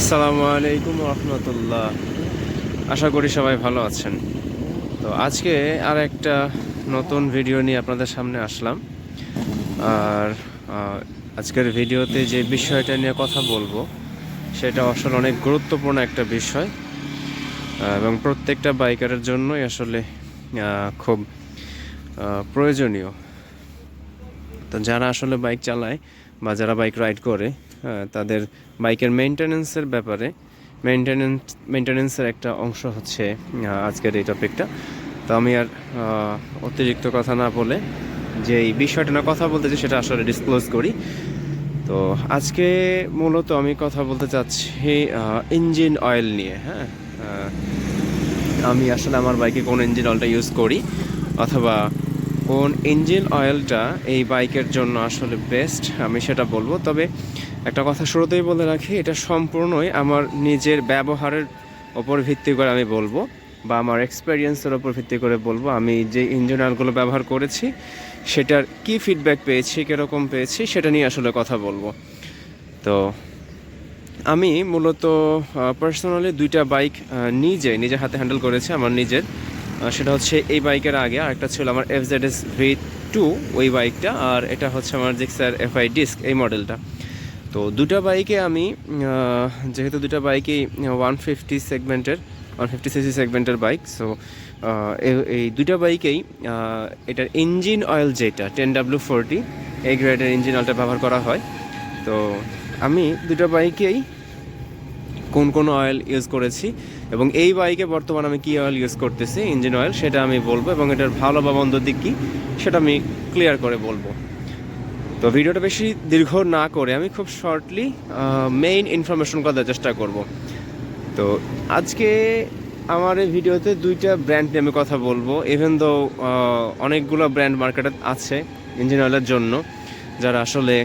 আসসালামু আলাইকুম রহমতুল্লাহ। আশা করি সবাই ভালো আছেন। তো আজকে আর একটা নতুন ভিডিও নিয়ে আপনাদের সামনে আসলাম। আর আজকের ভিডিওতে যে বিষয়টা নিয়ে কথা বলব, সেটা আসলে অনেক গুরুত্বপূর্ণ একটা বিষয়। এবং প্রত্যেকটা বাইকারের জন্যই আসলে খুব প্রয়োজনীয়। তো যারা আসলে বাইক চালায় বা যারা বাইক রাইড করে তাদের বাইকের মেনটেনেন্সের ব্যাপারে মেনটেনেন্স মেনটেনেন্সের একটা অংশ হচ্ছে আজকের এই টপিকটা। তো আমি আর অতিরিক্ত কথা না বলে যে এই বিষয়টা না কথা বলতে চাই, সেটা আসলে ডিসক্লোজ করি। তো আজকে মূলত আমি কথা বলতে চাচ্ছি ইঞ্জিন অয়েল নিয়ে হ্যাঁ আমি আসলে আমার বাইকে কোন ইঞ্জিন অয়েলটা ইউজ করি, অথবা কোন ইঞ্জিন অয়েলটা এই বাইকের জন্য আসলে বেস্ট, আমি সেটা বলব। তবে একটা কথা শুরুতেই বলে রাখি, এটা সম্পূর্ণই আমার নিজের ব্যবহারের ওপর ভিত্তি করে আমি বলব বা আমার এক্সপেরিয়েন্সের ওপর ভিত্তি করে বলব। আমি যে ইঞ্জিন অয়েলগুলো ব্যবহার করেছি, সেটার কি ফিডব্যাক পেয়েছি, কীরকম পেয়েছি, সেটা নিয়ে আসলে কথা বলব। তো আমি মূলত পার্সোনালি দুইটা বাইক নিজে নিজে হাতে হ্যান্ডেল করেছি, আমার নিজের। সেটা হচ্ছে এই বাইকের আগে, আর একটা ছিল আমার F Z S V two ওই বাইকটা, আর এটা হচ্ছে আমার জিক্সার এফ আই ডিস্ক এই মডেলটা তো দুটা বাইকে আমি যেহেতু দুটা বাইকই ওয়ান ফিফটি সেগমেন্টের ওয়ান ফিফটি সিসি সেগমেন্টের বাইক সো এই দুটা বাইকেই এটার ইঞ্জিন অয়েল যেটা টেন ডাব্লিউ ফোরটি এই গ্রেডের ইঞ্জিন অয়েলটা ব্যবহার করা হয়। তো আমি দুটো বাইকেই কোন কোন অয়েল ইউজ করেছি এবং এই বাইকে বর্তমানে আমি কী অয়েল ইউজ করতেছি? ইঞ্জিন অয়েল সেটা আমি বলব এবং এটার ভালো বা মন্দ দিক কী সেটা আমি ক্লিয়ার করে বলব। তো ভিডিওটা বেশি দীর্ঘ না করে আমি খুব শর্টলি মেইন ইনফরমেশন করার চেষ্টা করব। তো আজকে আমার এই ভিডিওতে দুইটা ব্র্যান্ড নিয়ে আমি কথা বলব ইভেন দো অনেকগুলো ব্র্যান্ড মার্কেটে আছে ইঞ্জিন অয়েলের জন্য, যারা আসলে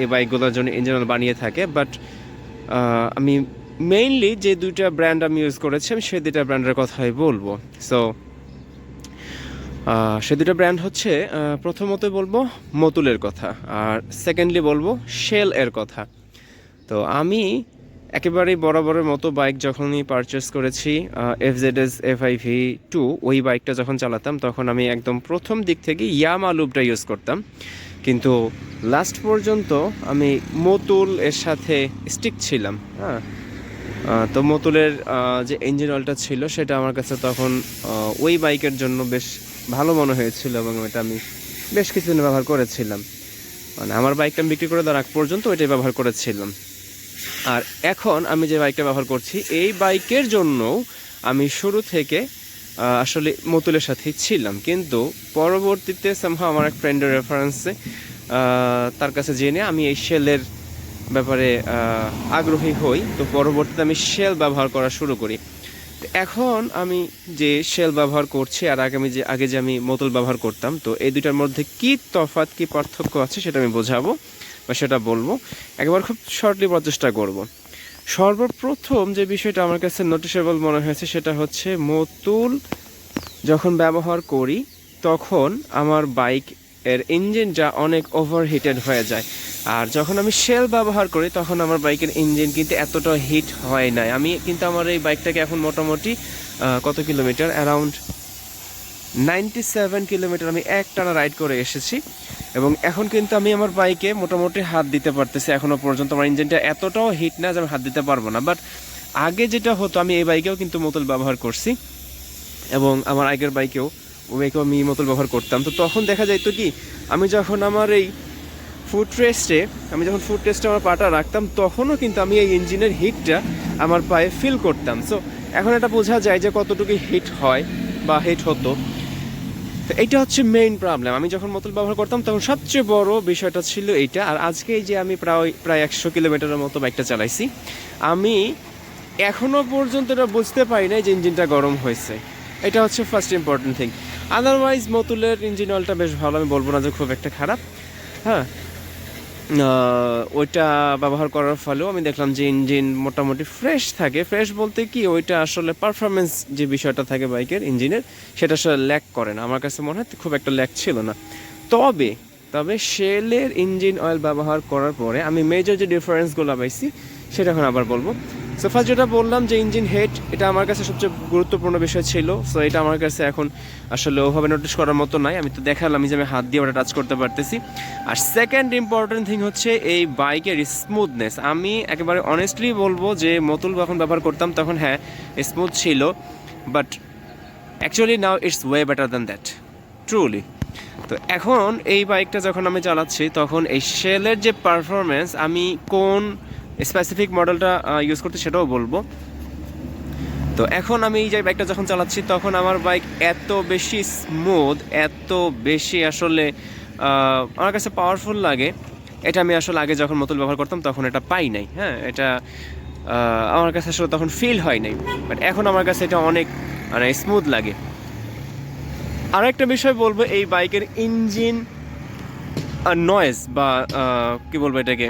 এই বাইকগুলোর জন্য ইঞ্জিন অয়েল বানিয়ে থাকে বাট আমি মেইনলি যে দুইটা ব্র্যান্ড আমি ইউজ করেছি সেই দুইটা ব্র্যান্ডের কথাই বলব। সো সে দুটো ব্র্যান্ড হচ্ছে প্রথমত বলব মতুলের কথা, আর সেকেন্ডলি বলব শেল এর কথা। তো আমি একেবারেই বরাবরের মতো বাইক যখনই পারচেস করেছি F Z S F I V two ওই বাইকটা যখন চালাতাম, তখন আমি একদম প্রথম দিক থেকে ইয়ামা লুপটা ইউজ করতাম। কিন্তু লাস্ট পর্যন্ত আমি মতুল এর সাথে স্টিক ছিলাম হ্যাঁ। তো মতুলের যে ইঞ্জিন অয়েলটা ছিল, সেটা আমার কাছে তখন ওই বাইকের জন্য বেশ ভালো মনে হয়েছিল এবং এটা আমি বেশ কিছুদিন ব্যবহার করেছিলাম। মানে আমার বাইকটা আমি বিক্রি করে দেওয়ার আগ পর্যন্ত ওইটাই ব্যবহার করেছিলাম। আর এখন আমি যে বাইকটা ব্যবহার করছি, এই বাইকের জন্য আমি শুরু থেকে আসলে মতুলের সাথেই ছিলাম। কিন্তু পরবর্তীতে সামহা আমার এক ফ্রেন্ডের রেফারেন্সে তার কাছে জেনে আমি এই শেলের ব্যাপারে আগ্রহী হই, তো পরবর্তীতে আমি শেল ব্যবহার করা শুরু করি। তো এখন আমি যে শেল ব্যবহার করছি, আর আগামী যে, আগে যে আমি মোতল ব্যবহার করতাম, তো এই দুটার মধ্যে কি তফাৎ, কি পার্থক্য আছে সেটা আমি বোঝাবো বা সেটা বলব। একবার খুব শর্টলি প্রচেষ্টা করব। সর্বপ্রথম যে বিষয়টা আমার কাছে নোটিসেবল মনে হয়েছে, সেটা হচ্ছে মতুল যখন ব্যবহার করি, তখন আমার বাইক এর ইঞ্জিনটা অনেক ওভারহিটেড হয়ে যায়। আর যখন আমি শেল ব্যবহার করি, তখন আমার বাইকের ইঞ্জিন কিন্তু এতটা হিট হয় না আমি কিন্তু আমার এই বাইকটাকে এখন মোটামুটি কত kilometre? Around ninety seven kilometre আমি একটানা রাইড করে এসেছি। এবং এখন কিন্তু আমি আমার বাইকে মোটামুটি হাত দিতে পারতেছি। এখনও পর্যন্ত আমার ইঞ্জিনটা এতটাও হিট না যে আমি হাত দিতে পারব না। বাট আগে যেটা হতো, আমি এই বাইকেও কিন্তু মোতল ব্যবহার করছি। এবং আমার আগের বাইকেও বাইকেও আমি মোতল ব্যবহার করতাম। তো তখন দেখা যাইতো কি, আমি যখন আমার এই ফুড রেস্টে আমি যখন ফুড রেস্টে আমার পাটা রাখতাম, তখনও কিন্তু আমি এই ইঞ্জিনের হিটটা আমার পায়ে ফিল করতাম। সো এখন এটা বোঝা যায় যে কতটুকু হিট হয় বা হিট হতো। তো এইটা হচ্ছে মেইন প্রবলেম আমি যখন মতল ব্যবহার করতাম, তখন সবচেয়ে বড় বিষয়টা ছিল এইটা। আর আজকে যে আমি প্রায় প্রায় একশো কিলোমিটারের মতো বাইকটা চালাইছি, আমি এখনও পর্যন্ত এটা বুঝতে পারি না যে ইঞ্জিনটা গরম হয়েছে। এটা হচ্ছে ফার্স্ট ইম্পর্টেন্ট থিং আদারওয়াইজ মতুলের ইঞ্জিন অয়েলটা বেশ ভালো, আমি বলব না যে খুব একটা খারাপ। হ্যাঁ? ওইটা ব্যবহার করার ফলেও আমি দেখলাম যে ইঞ্জিন মোটামুটি ফ্রেশ থাকে। ফ্রেশ বলতে কি, ওইটা আসলে পারফরমেন্স যে বিষয়টা থাকে বাইকের ইঞ্জিনের সেটা আসলে ল্যাক করে না। আমার কাছে মনে হয় খুব একটা ল্যাক ছিল না। তবে তবে শেলের ইঞ্জিন অয়েল ব্যবহার করার পরে আমি মেজর যে ডিফারেন্সগুলো পাইছি, সেটা এখন আবার বলব। সো ফার্স্ট যেটা বললাম যে ইঞ্জিন হেড এটা আমার কাছে সবচেয়ে গুরুত্বপূর্ণ বিষয় ছিল। সো এটা আমার কাছে এখন আসলে ওভাবে নোটিস করার মতো নাই। আমি তো দেখালাম যে আমি হাত দিয়ে ওটা টাচ করতে পারতেছি। আর সেকেন্ড ইম্পর্টেন্ট থিং হচ্ছে এই বাইকের স্মুথনেস আমি একেবারে অনেস্টলি বলব যে মতুল যখন ব্যবহার করতাম, তখন হ্যাঁ স্মুথ ছিল। But actually now it's way better than that truly তো এখন এই বাইকটা যখন আমি চালাচ্ছি, তখন এই শেলের যে পারফরমেন্স আমি কোন স্পেসিফিক মডেলটা ইউজ করতে সেটাও বলব। তো এখন আমি এই যে বাইকটা যখন চালাচ্ছি, তখন আমার বাইক এত বেশি স্মুথ এত বেশি আসলে আমার কাছে পাওয়ারফুল লাগে। এটা আমি আসলে আগে যখন মতুল ব্যবহার করতাম, তখন এটা পাই নাই হ্যাঁ? এটা আমার কাছে আসলে তখন ফিল হয় নাই। বাট এখন আমার কাছে এটা অনেক মানে স্মুথ লাগে। আর একটা বিষয় বলব, এই বাইকের ইঞ্জিন নয়েজ বা কি বলব এটাকে?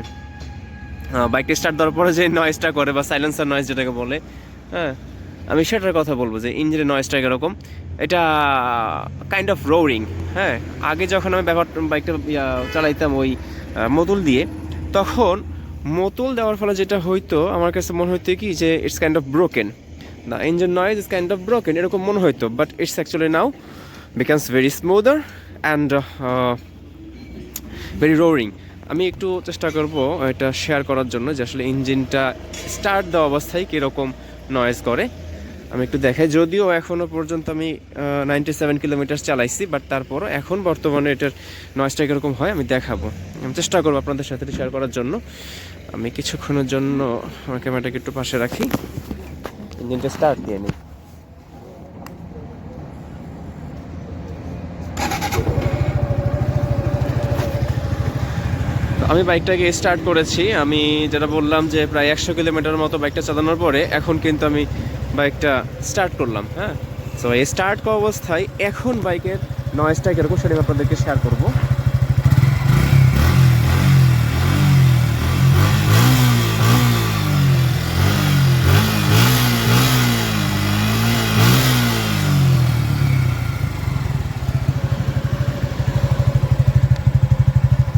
বাইকটা স্টার্ট দেওয়ার পরে যে নয়েজটা করে বা সাইলেন্সার নয়েজ যেটাকে বলে হ্যাঁ আমি সেটার কথা বলব যে ইঞ্জিনের নয়েজটা এরকম এটা কাইন্ড অফ রোরিং হ্যাঁ আগে যখন আমি ব্যবহার বাইকটা চালাইতাম ওই মতুল দিয়ে, তখন মতুল দেওয়ার ফলে যেটা হইতো, আমার কাছে মনে হইতো কি যে it's kind of broken the engine noise is kind of broken এরকম মনে হইতো but it's actually now becomes very smoother and very roaring আমি একটু চেষ্টা করব, এটা শেয়ার করার জন্য যে আসলে ইঞ্জিনটা স্টার্ট দেওয়া অবস্থায় কীরকম নয়েজ করে। আমি একটু দেখাই, যদিও এখনও পর্যন্ত আমি নাইনটি সেভেন কিলোমিটার চালাইছি বাট তারপরও এখন বর্তমানে এটার নয়েজটা কীরকম হয় আমি দেখাবো। আমি চেষ্টা করব আপনাদের সাথে শেয়ার করার জন্য। আমি কিছুক্ষণের জন্য আমার ক্যামেরাটাকে একটু পাশে রাখি। ইঞ্জিনটা স্টার্ট দিয়ে নিই। আমি বাইকটাকে স্টার্ট করেছি। আমি যেটা বললাম যে প্রায় একশো কিলোমিটার মতো বাইকটা চালানোর পরে এখন কিন্তু আমি বাইকটা স্টার্ট করলাম হ্যাঁ? এই স্টার্ট অবস্থায় এখন বাইকের নয়েজটা কীরকম সেটা আপনাদেরকে শেয়ার করব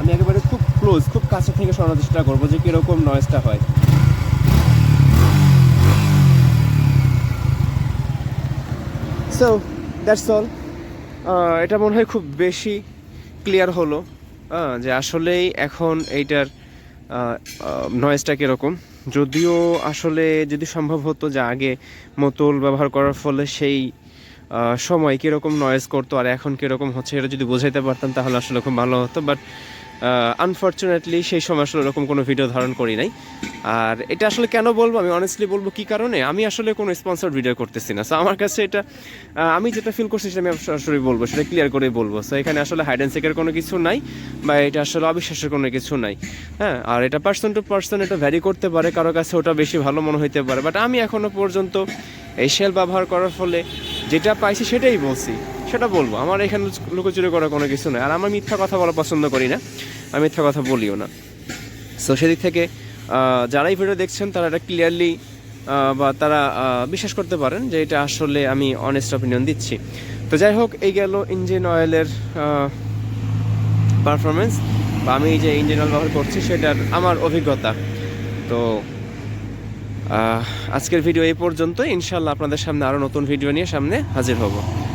আমি একেবারে খুব ক্লোজ খুব কাছে থেকে শোনার চেষ্টা করব যে কীরকম নয়েজটা হয়। সো দ্যাটস অল এটা মনে হয় খুব বেশি ক্লিয়ার হলো যে আসলেই এখন এইটার নয়েজটা কীরকম। যদিও আসলে যদি সম্ভব হতো যে আগে মোতল ব্যবহার করার ফলে সেই সময় কীরকম নয়েজ করতো আর এখন কীরকম হচ্ছে, এটা যদি বোঝাইতে পারতাম তাহলে আসলে খুব ভালো হতো। বাট আনফর্চুনেটলি সেই সময় আসলে ওরকম কোনো ভিডিও ধারণ করি নাই। আর এটা আসলে কেন বলব? আমি অনেস্টলি বলব কি কারণে? আমি আসলে কোনো স্পন্সর ভিডিও করতেছি না। সো আমার কাছে এটা আমি যেটা ফিল করছি সেটা আমি সরাসরি বলব, সেটা ক্লিয়ার করে বলব। সো এখানে আসলে হাইড অ্যান্ড সিকের কোনো কিছু নাই, বা এটা আসলে অবিশ্বাসের কোনো কিছু নাই। হ্যাঁ আর এটা পার্সন টু পার্সন এটা ভ্যারি করতে পারে, কারও কাছে ওটা বেশি ভালো মনে হইতে পারে। বাট আমি এখনও পর্যন্ত এই শেল ব্যবহার করার ফলে যেটা পাইছি সেটাই বলছি। সেটা বলব। আমার এখানে লুকোচুরি করার কোনো কিছু নেই। আর আমার মিথ্যা কথা বলা পছন্দ করি না। আমি মিথ্যা কথা বলিও না। সো সেদিক থেকে যারাই ভিডিও দেখছেন, তারা এটা ক্লিয়ারলি বা তারা বিশ্বাস করতে পারেন যে এটা আসলে আমি অনেস্ট অপিনিয়ন দিচ্ছি। তো যাই হোক, এই গেল ইঞ্জিন অয়েলের পারফরমেন্স বা আমি যে ইঞ্জিন অয়েল ব্যবহার করছি, সেটার আমার অভিজ্ঞতা। তো আজকের ভিডিও এই পর্যন্ত ইনশাল্লাহ আপনাদের সামনে আরও নতুন ভিডিও নিয়ে সামনে হাজির হব।